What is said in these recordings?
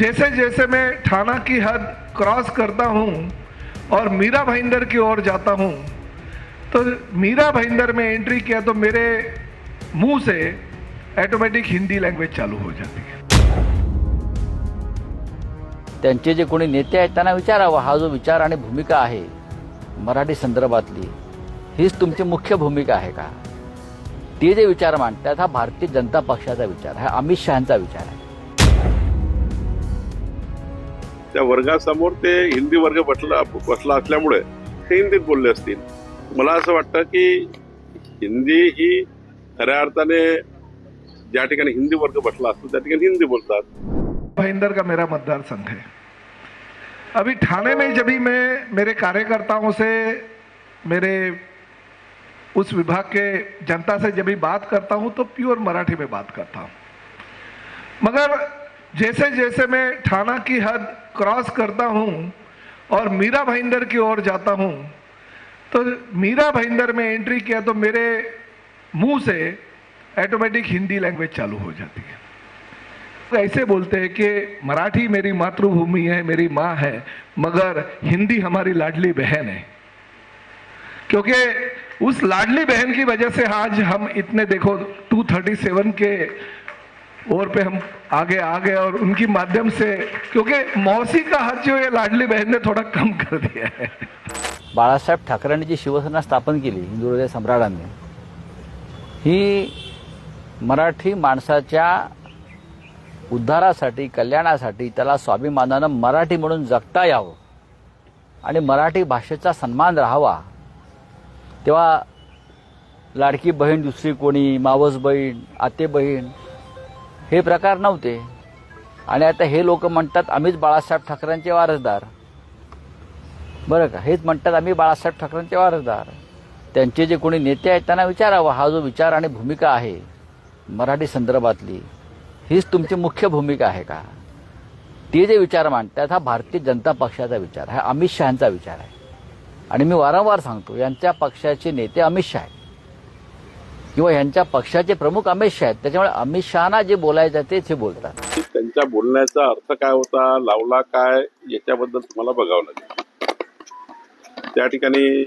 जैसे जैसे मैं ठाणा की हद क्रॉस करता हूँ और मीरा भाईंदर की ओर जाता हूँ तो मीरा भाईंदर में एंट्री किया तो मेरे मुंह से ऑटोमेटिक हिंदी लैंग्वेज चालू हो जाती है। त्यांचे जे कोणी नेते आहेत त्यांना विचारावं. हा जो विचार आणि भूमिका आहे मराठी संदर्भातली हीच तुमची मुख्य भूमिका आहे का? ते जे विचार मांडतात हा भारतीय जनता पक्षाचा विचार हा अमित शहाचा विचार आहे. त्या वर्गासमोर ते हिंदी वर्ग बसला बसला असल्यामुळे ते हिंदीत बोलले असतील. मला असं वाटतं की हिंदी ही खऱ्या अर्थाने ज्या ठिकाणी हिंदी वर्ग बसला असतो त्या ठिकाणी हिंदी बोलतात. भाईंदर का मेरा मतदार संघ है? अभी ठाणे में जब भी मैं मेरे कार्यकर्ताओं से मेरे उस विभाग के जनता से जब भी बात करता हूं तो प्योर मराठी में बात करता हूं। मगर जैसे जैसे मैं ठाना की हद क्रॉस करता हूँ और मीरा भाईंदर की ओर जाता हूँ तो मीरा भाईंदर में एंट्री किया तो मेरे मुँह से ऑटोमेटिक हिंदी लैंग्वेज चालू हो जाती है। ऐसे बोलते हैं कि मराठी मेरी मातृभूमि है, मेरी माँ है, मगर हिंदी हमारी लाडली बहन है। क्योंकि उस लाडली बहन की वजह से आज हम इतने देखो, 237 के ओर पे हम आगे आ गए और उनकी माध्यम से क्योंकि मौसी का हर जो ये लाडली बहन ने थोड़ा कम कर दिया है। बाळासाहेब ठाकरेंनी जी शिवसेना स्थापन केली हिंदू सम्राटांनी. ही मराठी माणसाच्या उद्धारासाठी कल्याणासाठी त्याला स्वाभिमानानं मराठी म्हणून जगता यावं आणि मराठी भाषेचा सन्मान राहावा. तेव्हा लाडकी बहीण दुसरी कोणी मावस बहीण आते बहीण हे प्रकार नव्हते. आणि आता हे लोक म्हणतात आम्हीच बाळासाहेब ठाकरेंचे वारसदार. बरं का? हेच म्हणतात आम्ही बाळासाहेब ठाकरेंचे वारसदार. त्यांचे जे कोणी नेते आहेत त्यांना विचारावं. हा जो विचार आणि भूमिका आहे मराठी संदर्भातली हीच तुमची मुख्य भूमिका आहे का? ते जे विचार मांडतात हा भारतीय जनता पक्षाचा विचार आहे. हा अमित शहाचा विचार आहे. आणि मी वारंवार सांगतो यांच्या पक्षाचे नेते अमित शहा आहेत. किंवा यांच्या पक्षाचे प्रमुख अमित शहा आहेत. त्याच्यामुळे अमित शहाना जे बोलायचं तेच हे बोलतात. की त्यांच्या बोलण्याचा अर्थ काय होता लावला काय याच्याबद्दल तुम्हाला बघावं लागेल. त्या ठिकाणी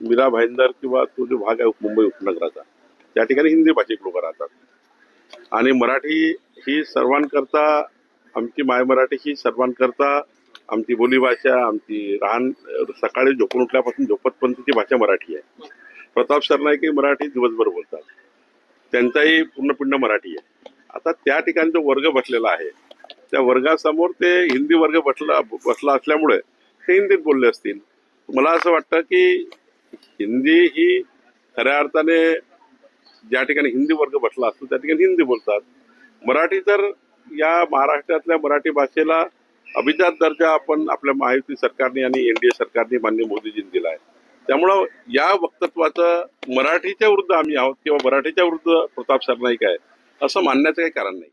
मीरा भाईंदर किंवा तो जो भाग आहे मुंबई उपनगराचा त्या ठिकाणी हिंदी भाषिक लोक राहतात. आणि मराठी ही सर्वांकरता आमची माय मराठी ही सर्वांकरता आमची बोलीभाषा आमची राहण सकाळी झोपून उठल्यापासून झोपतपर्यंतची भाषा मराठी आहे. प्रताप सरनाईकही मराठी दिवसभर बोलतात. त्यांचाही पूर्णपिंड मराठी आहे. आता त्या ठिकाणी जो वर्ग बसलेला आहे त्या वर्गासमोर ते हिंदी वर्ग बसला बसला असल्यामुळे ते हिंदीत बोलले असतील. मला असं वाटतं की हिंदी ही खऱ्या अर्थाने ज्या ठिकाणी हिंदी वर्ग बसला असतो त्या ठिकाणी हिंदी बोलतात. मराठी तर या महाराष्ट्रातल्या मराठी भाषेला अभिजात दर्जा आपण आपल्या महायुती सरकारने आणि एनडीए सरकारने मान्य मोदीजींनी दिला आहे. त्यामुळं या वक्तत्वाचं मराठीच्या विरुद्ध आम्ही आहोत किंवा मराठीच्या विरुद्ध प्रताप सरनाईक आहे असं मानण्याचं काही कारण नाही.